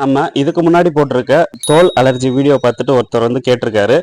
நம்ம இதுக்கு முன்னாடி போட்டிருக்க தோல் அலர்ஜி வீடியோ பார்த்துட்டு ஒருத்தர் வந்து கேட்டிருக்காரு.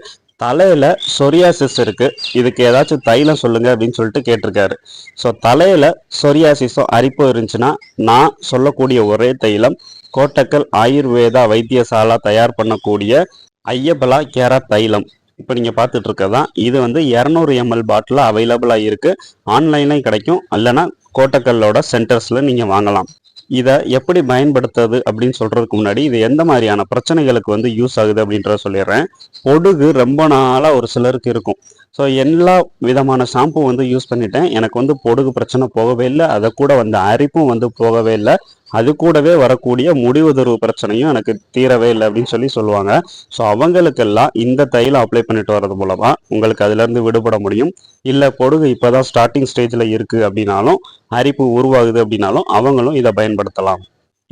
தலையில் சொரியாசிஸ் இருக்குது இதுக்கு ஏதாச்சும் தைலம் சொல்லுங்க அப்படின்னு சொல்லிட்டு கேட்டிருக்காரு. ஸோ தலையில் சொரியாசிஸும் அரிப்பும் இருந்துச்சுன்னா நான் சொல்லக்கூடிய ஒரே தைலம் கோட்டக்கல் ஆயுர்வேதா வைத்தியசாலா தயார் பண்ணக்கூடிய ஐயபலா கேரா தைலம். இப்போ நீங்கள் பார்த்துட்டு இருக்கதான் இது வந்து இரநூறு எம்எல் பாட்டில் அவைலபிளாக இருக்குது ஆன்லைன்லையும் கிடைக்கும். இல்லைன்னா கோட்டக்கல்லோட சென்டர்ஸில் நீங்கள் வாங்கலாம். இதை எப்படி பயன்படுத்துறது அப்படின்னு சொல்றதுக்கு முன்னாடி இது எந்த மாதிரியான பிரச்சனைகளுக்கு வந்து யூஸ் ஆகுது அப்படின்றத சொல்லிடுறேன். பொடுகு ரொம்ப நாளாக ஒரு சிலருக்கு இருக்கும். ஸோ எல்லா விதமான ஷாம்பும் வந்து யூஸ் பண்ணிட்டேன். எனக்கு வந்து பொடுகு பிரச்சனை போகவே இல்லை. அதை கூட வந்து அரிப்பும் வந்து போகவே இல்லை. அது கூடவே வரக்கூடிய முடிவுதர்வு பிரச்சனையும் எனக்கு தீரவே இல்லை அப்படின்னு சொல்லி சொல்லுவாங்க. ஸோ அவங்களுக்கெல்லாம் இந்த தைலம் அப்ளை பண்ணிட்டு வர்றது மூலமா உங்களுக்கு அதுலேருந்து விடுபட முடியும். இல்லை பொடுகு இப்போதான் ஸ்டார்டிங் ஸ்டேஜில் இருக்குது அப்படின்னாலும் அரிப்பு உருவாகுது அப்படின்னாலும் அவங்களும் இதை பயன்படுத்தலாம்.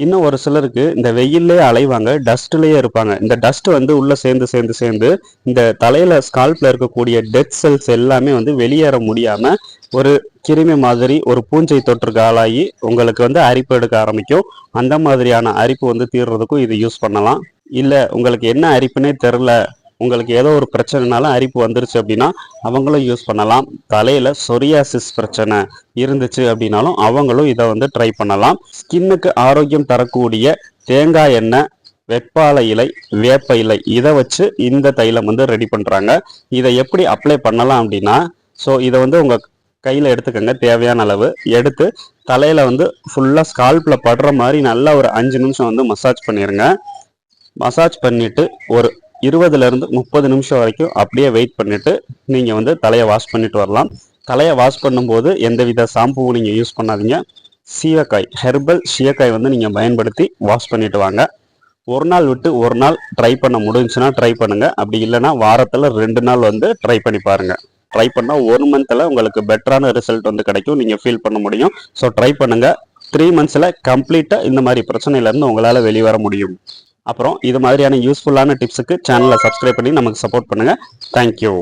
இன்னும் ஒரு சிலருக்கு இந்த வெயிலே அலைவாங்க டஸ்ட்லேயே இருப்பாங்க. இந்த டஸ்ட் வந்து உள்ள சேர்ந்து சேர்ந்து சேர்ந்து இந்த தலையில ஸ்கால்ப்ல இருக்கக்கூடிய டெத் செல்ஸ் எல்லாமே வந்து வெளியேற முடியாம ஒரு கிருமி மாதிரி ஒரு பூஞ்சை தொற்றுக்கு ஆளாகி உங்களுக்கு வந்து அரிப்பு எடுக்க ஆரம்பிக்கும். அந்த மாதிரியான அரிப்பு வந்து தீர்றதுக்கும் இது யூஸ் பண்ணலாம். இல்லை உங்களுக்கு என்ன அரிப்புனே தெரில உங்களுக்கு ஏதோ ஒரு பிரச்சனைனாலும் அரிப்பு வந்துருச்சு அப்படின்னா அவங்களும் யூஸ் பண்ணலாம். தலையில் சொரியாசிஸ் பிரச்சனை இருந்துச்சு அப்படின்னாலும் அவங்களும் இதை வந்து ட்ரை பண்ணலாம். ஸ்கின்னுக்கு ஆரோக்கியம் தரக்கூடிய தேங்காய் எண்ணெய் வெப்பாலை இலை வேப்ப இலை இதை வச்சு இந்த தைலம் வந்து ரெடி பண்ணுறாங்க இதை எப்படி அப்ளை பண்ணலாம் அப்படின்னா ஸோ இதை வந்து உங்கள் கையில் எடுத்துக்கோங்க தேவையான அளவு. எடுத்து தலையில் வந்து ஃபுல்லாக ஸ்கால்ப்பில் படுற மாதிரி நல்லா ஒரு அஞ்சு நிமிஷம் வந்து மசாஜ் பண்ணிடுங்க மசாஜ் பண்ணிட்டு ஒரு இருபதுலேருந்து முப்பது நிமிஷம் வரைக்கும் அப்படியே வெயிட் பண்ணிவிட்டு நீங்கள் வந்து தலையை வாஷ் பண்ணிட்டு வரலாம். தலையை வாஷ் பண்ணும்போது எந்தவித ஷாம்புவும் நீங்கள் யூஸ் பண்ணாதீங்க. சீயக்காய் ஹெர்பல் சீயக்காய் வந்து நீங்கள் பயன்படுத்தி வாஷ் பண்ணிட்டு வாங்க. ஒரு நாள் விட்டு ஒரு நாள் ட்ரை பண்ண முடிஞ்சுன்னா ட்ரை பண்ணுங்கள் அப்படி இல்லைன்னா வாரத்தில் ரெண்டு நாள் வந்து ட்ரை பண்ணி பாருங்கள் ட்ரை பண்ணால் ஒரு மந்தில் உங்களுக்கு பெட்டரான ரிசல்ட் வந்து கிடைக்கும். நீங்கள் ஃபீல் பண்ண முடியும். ஸோ ட்ரை பண்ணுங்கள் த்ரீ மந்த்ஸில் கம்ப்ளீட்டாக இந்த மாதிரி பிரச்சனையில இருந்து வெளிவர முடியும். அப்புறம் இது மாதிரியான யூஸ்ஃபுல்லான டிப்ஸுக்கு சேனலை சப்ஸ்கிரைப் பண்ணி நமக்கு சப்போர்ட் பண்ணுங்கள் தேங்க்யூ